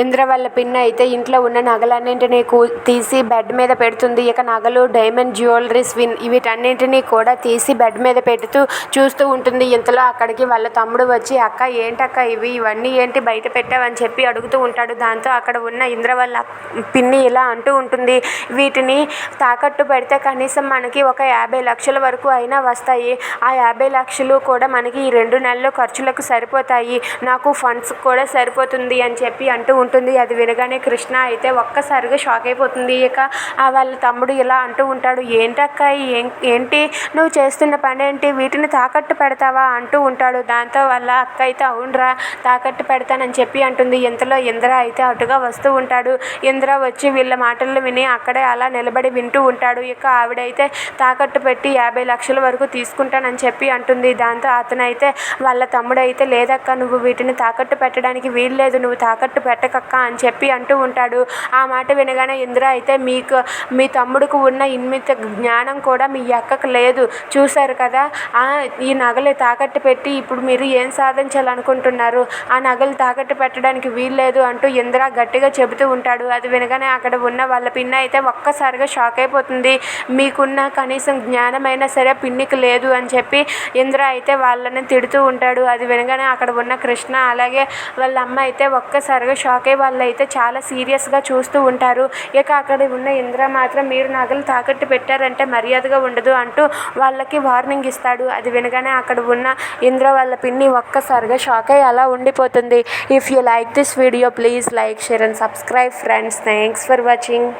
ఇంద్ర వాళ్ళ పిన్ అయితే ఇంట్లో ఉన్న నగలన్నింటినీ కూ తీసి బెడ్ మీద పెడుతుంది. ఇక నగలు డైమండ్ జ్యువెలరీస్ విన్ వీటన్నింటినీ కూడా తీసి బెడ్ మీద పెడుతూ చూస్తూ ఉంటుంది. ఇంతలో అక్కడికి వాళ్ళ తమ్ముడు వచ్చి అక్క ఏంటక్క ఇవి? ఇవన్నీ ఏంటి? బయట పెట్టావని చెప్పి అడుగుతూ ఉంటాడు. దాంతో అక్కడ ఉన్న ఇంద్ర వాళ్ళ పిన్ని ఇలా అంటూ ఉంటుంది. వీటిని తాకట్టు పెడితే కనీసం మనకి ఒక యాభై లక్షల వరకు అయినా వస్తాయి. ఆ యాభై లక్షలు కూడా మనకి ఈ రెండు నెలలు ఖర్చులకు సరిపోతాయి. నాకు ఫండ్స్ కూడా సరిపోతుంది అని చెప్పి అంటూ ఉంటుంది. అది వినగానే కృష్ణ అయితే ఒక్కసారిగా షాక్ అయిపోతుంది. ఇక వాళ్ళ తమ్ముడు ఇలా అంటూ ఉంటాడు. ఏంటక్క? ఏం ఏంటి? నువ్వు చేస్తున్న పని ఏంటి వీటిని తాకట్టు పెడతావా? అంటూ ఉంటాడు. దాంతో వాళ్ళ అక్క అయితే అవునరా తాకట్టు పెడతానని చెప్పి అంటుంది. ఇంతలో ఇంద్ర అయితే అటుగా వస్తూ ఉంటాడు. ఇంద్ర వచ్చి వీళ్ళ మాటలు విని అక్కడే అలా నిలబడి వింటూ ఉంటాడు. ఇక ఆవిడైతే తాకట్టు పెట్టి యాభై లక్షల వరకు తీసుకుంటానని చెప్పి అంటుంది. దాంతో అతనైతే వాళ్ళ తమ్ముడు అయితే లేదక్క నువ్వు వీటిని తాకట్టు పెట్టడానికి వీల్లేదు. నువ్వు తాకట్టు పెట్టకక్క అని చెప్పి అంటూ ఉంటాడు. ఆ మాట వినగానే ఇంద్ర అయితే మీకు మీ తమ్ముడికి ఉన్న ఇన్మిత జ్ఞానం కూడా మీ అక్కకు లేదు. చూశారు కదా? ఆ ఈ నగలు తాకట్టు పెట్టి ఇప్పుడు మీరు ఏం సాధించాలనుకుంటున్నారు? ఆ నగలు తాకట్టు పెట్టడానికి వీల్లేదు అంటూ ఇంద్ర గట్టిగా చెబుతూ ఉంటాడు. అది వినగానే అక్కడ ఉన్న వాళ్ళ పిన్న అయితే ఒక్కసారిగా షాక్ అయిపోతుంది. మీకున్న కనీసం జ్ఞానమైనా సరే పిన్నికి లేదు అని చెప్పి ఇంద్ర అయితే వాళ్ళని తిడుతూ ఉంటాడు. అది వినగానే అక్కడ ఉన్న కృష్ణ అలాగే వాళ్ళ అమ్మ అయితే ఒక్కసారిగా షాక్ తాకే వాళ్ళు అయితే చాలా సీరియస్గా చూస్తూ ఉంటారు. ఇక అక్కడ ఉన్న ఇంద్ర మాత్రం మీరు నగలు తాకట్టు పెట్టారంటే మర్యాదగా ఉండదు అంటూ వాళ్ళకి వార్నింగ్ ఇస్తాడు. అది వినగానే అక్కడ ఉన్న ఇంద్ర వాళ్ళ పిన్ని ఒక్కసారిగా షాక్ అయ్యి అలా ఉండిపోతుంది. If you like this video please like share and subscribe friends thanks for watching